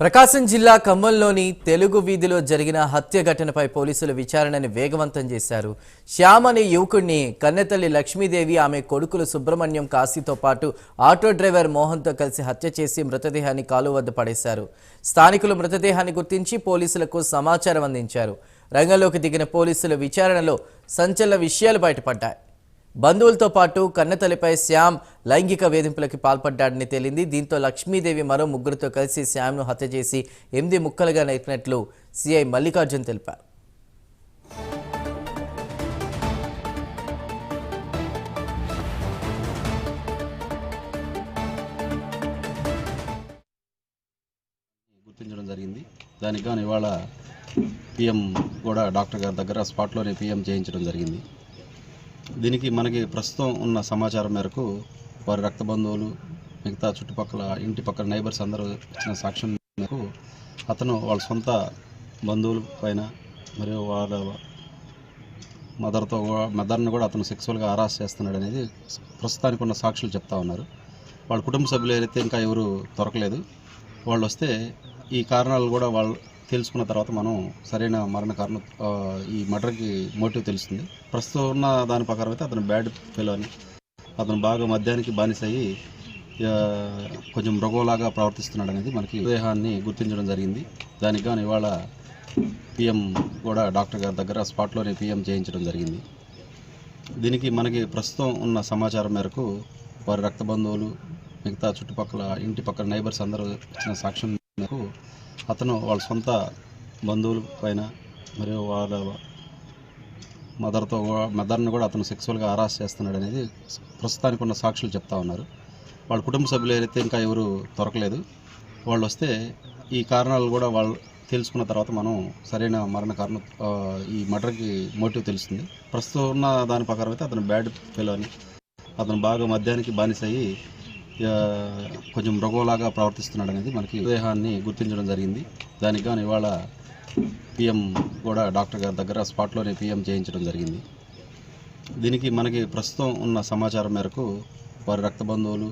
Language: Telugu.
ప్రకాశం జిల్లా ఖమ్మంలోని తెలుగు వీధిలో జరిగిన హత్య ఘటనపై పోలీసులు విచారణని వేగవంతం చేశారు. శ్యామ్ అనే యువకుడిని కన్నెతల్లి లక్ష్మీదేవి ఆమె కొడుకులు సుబ్రహ్మణ్యం కాశీతో పాటు ఆటో డ్రైవర్ మోహన్తో కలిసి హత్య చేసి మృతదేహాన్ని కాలువ వద్ద పడేశారు. స్థానికులు మృతదేహాన్ని గుర్తించి పోలీసులకు సమాచారం అందించారు. రంగంలోకి దిగిన పోలీసుల విచారణలో సంచలన విషయాలు బయటపడ్డాయి. బంధువులతో పాటు కన్నతల్లిపై శ్యామ్ లైంగిక వేధింపులకి పాల్పడ్డాడని తేలింది. దీంతో లక్ష్మీదేవి మరో ముగ్గురితో కలిసి శ్యామ్ను హత్య చేసి ఎనిమిది ముక్కలుగా నరికినట్లు సిఐ మల్లికార్జున్ తెలిపారు. గుర్తించడం జరిగింది. దానికి కానీ ఇవాళ పిఎం కూడా డాక్టర్ గారి దగ్గర స్పాట్లోనే పిఎం చేయించడం జరిగింది. దీనికి మనకి ప్రస్తుతం ఉన్న సమాచారం మేరకు వారి రక్త బంధువులు మిగతా చుట్టుపక్కల ఇంటి పక్కల నైబర్స్ అందరూ ఇచ్చిన సాక్ష్యం మేరకు అతను వాళ్ళ సొంత బంధువుల పైన మరియు వాళ్ళ మదర్తో మదర్ని కూడా అతను సెక్సువల్గా హరాస్ చేస్తున్నాడు అనేది ప్రస్తుతానికి ఉన్న సాక్షులు చెప్తా ఉన్నారు. వాళ్ళ కుటుంబ సభ్యులు ఏదైతే ఇంకా ఎవరు దొరకలేదు వాళ్ళు వస్తే ఈ కారణాలు కూడా వాళ్ళు తెలుసుకున్న తర్వాత మనం సరైన మరణ కారణం ఈ మర్డర్కి మోటివ్ తెలుస్తుంది. ప్రస్తుతం ఉన్న దాని ప్రకారం అయితే అతను బ్యాడ్ ఫెలో అని. అతను బాగా మద్యానికి బానిస అయ్యి కొంచెం మృగోలాగా ప్రవర్తిస్తున్నాడు అనేది మనకి దేహాన్ని గుర్తించడం జరిగింది. దానికి గాను ఇవాళ పిఎం కూడా డాక్టర్ గారి దగ్గర స్పాట్లోనే పిఎం చేయించడం జరిగింది. దీనికి మనకి ప్రస్తుతం ఉన్న సమాచారం మేరకు వారి రక్త బంధువులు మిగతా చుట్టుపక్కల ఇంటి పక్కల నైబర్స్ అందరూ ఇచ్చిన సాక్ష్యం నాకు అతను వాళ్ళ సొంత బంధువుల పైన మరియు వాళ్ళ మదర్తో మదర్ని కూడా అతను సెక్సువల్గా హరాస్ చేస్తున్నాడు అనేది ప్రస్తుతానికి ఉన్న సాక్షులు చెప్తా ఉన్నారు. వాళ్ళ కుటుంబ సభ్యులు ఏదైతే ఇంకా ఎవరు దొరకలేదు వాళ్ళు వస్తే ఈ కారణాలు కూడా వాళ్ళు తెలుసుకున్న తర్వాత మనం సరైన మరణ కారణం ఈ మర్డర్కి మోటివ్ తెలుస్తుంది. ప్రస్తుతం ఉన్న దాని ప్రకారం అయితే అతను బ్యాడ్ ఫెలో అని అతను బాగా మద్యానికి బానిస అయ్యి కొంచెం మృగంలాగా ప్రవర్తిస్తున్నాడు అనేది మనకి దేహాన్ని గుర్తించడం జరిగింది. దానికి కానీ ఇవాళ పిఎం కూడా డాక్టర్ గారి దగ్గర స్పాట్లోనే పిఎం చేయించడం జరిగింది. దీనికి మనకి ప్రస్తుతం ఉన్న సమాచారం మేరకు వారి రక్త బంధువులు